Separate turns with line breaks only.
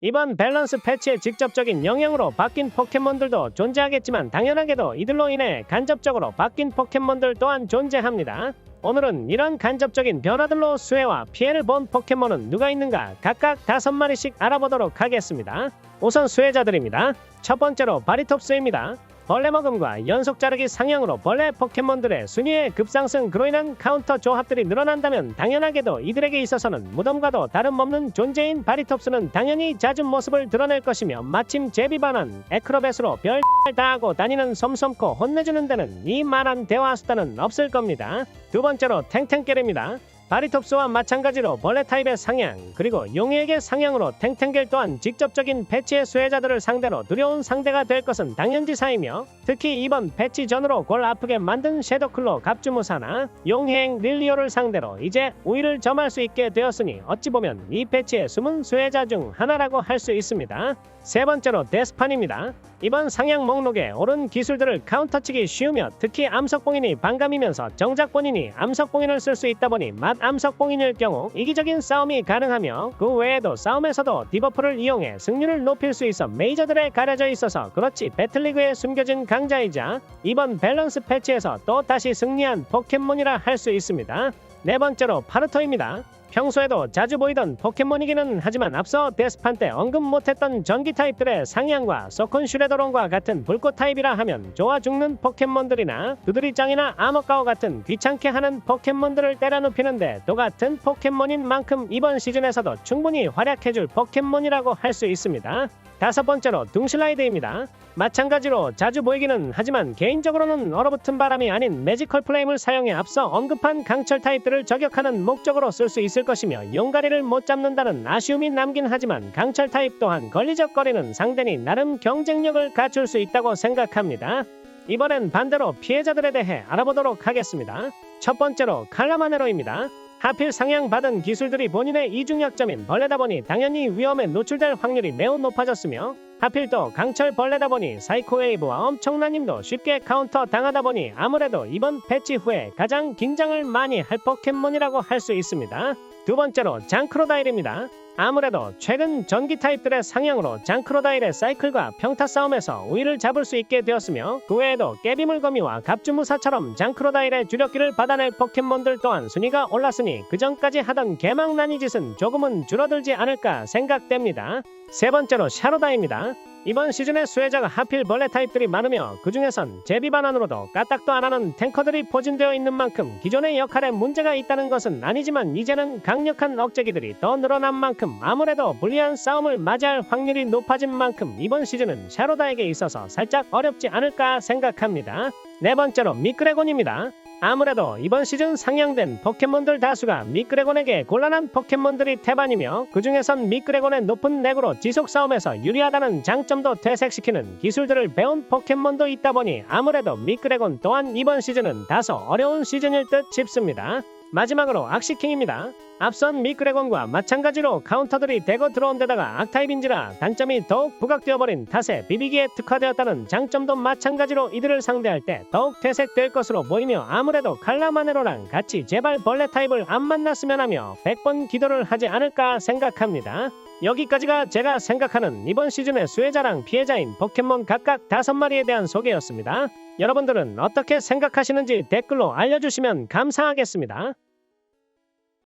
이번 밸런스 패치의 직접적인 영향으로 바뀐 포켓몬들도 존재하겠지만 당연하게도 이들로 인해 간접적으로 바뀐 포켓몬들 또한 존재합니다. 오늘은 이런 간접적인 변화들로 수혜와 피해를 본 포켓몬은 누가 있는가 각각 다섯 마리씩 알아보도록 하겠습니다. 우선 수혜자들입니다. 첫 번째로 바리톱스입니다. 벌레 먹음과 연속 자르기 상향으로 벌레 포켓몬들의 순위의 급상승 그로 인한 카운터 조합들이 늘어난다면 당연하게도 이들에게 있어서는 무덤과도 다름없는 존재인 바리톱스는 당연히 잦은 모습을 드러낼 것이며 마침 제비반한 에크로벳으로 별 다하고 다니는 섬섬코 혼내주는 데는 이 말한 대화 수단은 없을 겁니다. 두 번째로 탱탱깨입니다. 바리톱스와 마찬가지로 벌레 타입의 상향 그리고 용의에게 상향으로 탱탱겔 또한 직접적인 패치의 수혜자들을 상대로 두려운 상대가 될 것은 당연지사이며 특히 이번 패치 전으로 골 아프게 만든 섀도클로 갑주무사나 용행 릴리오를 상대로 이제 우위를 점할 수 있게 되었으니 어찌 보면 이 패치의 숨은 수혜자 중 하나라고 할 수 있습니다. 세 번째로 데스판입니다. 이번 상향 목록에 오른 기술들을 카운터치기 쉬우며 특히 암석봉인이 반감이면서 정작 본인이 암석봉인을 쓸 수 있다 보니 맛 암석봉인일 경우 이기적인 싸움이 가능하며 그 외에도 싸움에서도 디버프를 이용해 승률을 높일 수 있어 메이저들에 가려져 있어서 그렇지 배틀리그에 숨겨진 강자이자 이번 밸런스 패치에서 또 다시 승리한 포켓몬이라 할 수 있습니다. 네 번째로 파르토입니다. 평소에도 자주 보이던 포켓몬이기는 하지만 앞서 데스판 때 언급 못했던 전기 타입들의 상향과 소콘 슈레더론과 같은 불꽃 타입이라 하면 좋아 죽는 포켓몬들이나 두드리 짱이나 아머까오 같은 귀찮게 하는 포켓몬들을 때려 눕히는데 똑같은 포켓몬인 만큼 이번 시즌에서도 충분히 활약해줄 포켓몬이라고 할 수 있습니다. 다섯 번째로 둥실라이드입니다. 마찬가지로 자주 보이기는 하지만 개인적으로는 얼어붙은 바람이 아닌 매지컬 플레임을 사용해 앞서 언급한 강철 타입들을 저격하는 목적으로 쓸 수 있을 것이며 용가리를 못 잡는다는 아쉬움이 남긴 하지만 강철 타입 또한 걸리적거리는 상대니 나름 경쟁력을 갖출 수 있다고 생각합니다. 이번엔 반대로 피해자들에 대해 알아보도록 하겠습니다. 첫 번째로 칼라마네로입니다. 하필 상향받은 기술들이 본인의 이중약점인 벌레다 보니 당연히 위험에 노출될 확률이 매우 높아졌으며 하필 또 강철 벌레다 보니 사이코웨이브와 엄청난 힘도 쉽게 카운터 당하다 보니 아무래도 이번 패치 후에 가장 긴장을 많이 할 포켓몬이라고 할 수 있습니다. 두 번째로 장크로다일입니다. 아무래도 최근 전기 타입들의 상향으로 장크로다일의 사이클과 평타 싸움에서 우위를 잡을 수 있게 되었으며 그 외에도 깨비물거미와 갑주무사처럼 장크로다일의 주력기를 받아낼 포켓몬들 또한 순위가 올랐으니 그 전까지 하던 개망난이 짓은 조금은 줄어들지 않을까 생각됩니다. 세 번째로 샤로다입니다. 이번 시즌의 수혜자가 하필 벌레 타입들이 많으며 그 중에선 제비 반환으로도 까딱도 안 하는 탱커들이 포진되어 있는 만큼 기존의 역할에 문제가 있다는 것은 아니지만 이제는 강력한 억제기들이 더 늘어난 만큼 아무래도 불리한 싸움을 맞이할 확률이 높아진 만큼 이번 시즌은 샤로다에게 있어서 살짝 어렵지 않을까 생각합니다. 네 번째로 미크레곤입니다. 아무래도 이번 시즌 상향된 포켓몬들 다수가 미크레곤에게 곤란한 포켓몬들이 태반이며 그 중에선 미크레곤의 높은 렉으로 지속 싸움에서 유리하다는 장점도 퇴색시키는 기술들을 배운 포켓몬도 있다 보니 아무래도 미크레곤 또한 이번 시즌은 다소 어려운 시즌일 듯 싶습니다. 마지막으로 악시킹입니다. 앞선 미크레곤과 마찬가지로 카운터들이 대거 들어온 데다가 악타입인지라 단점이 더욱 부각되어 버린 탓에 비비기에 특화되었다는 장점도 마찬가지로 이들을 상대할 때 더욱 퇴색될 것으로 보이며 아무래도 칼라마네로랑 같이 제발 벌레 타입을 안 만났으면 하며 100번 기도를 하지 않을까 생각합니다. 여기까지가 제가 생각하는 이번 시즌의 수혜자랑 피해자인 포켓몬 각각 다섯 마리에 대한 소개였습니다. 여러분들은 어떻게 생각하시는지 댓글로 알려주시면 감사하겠습니다.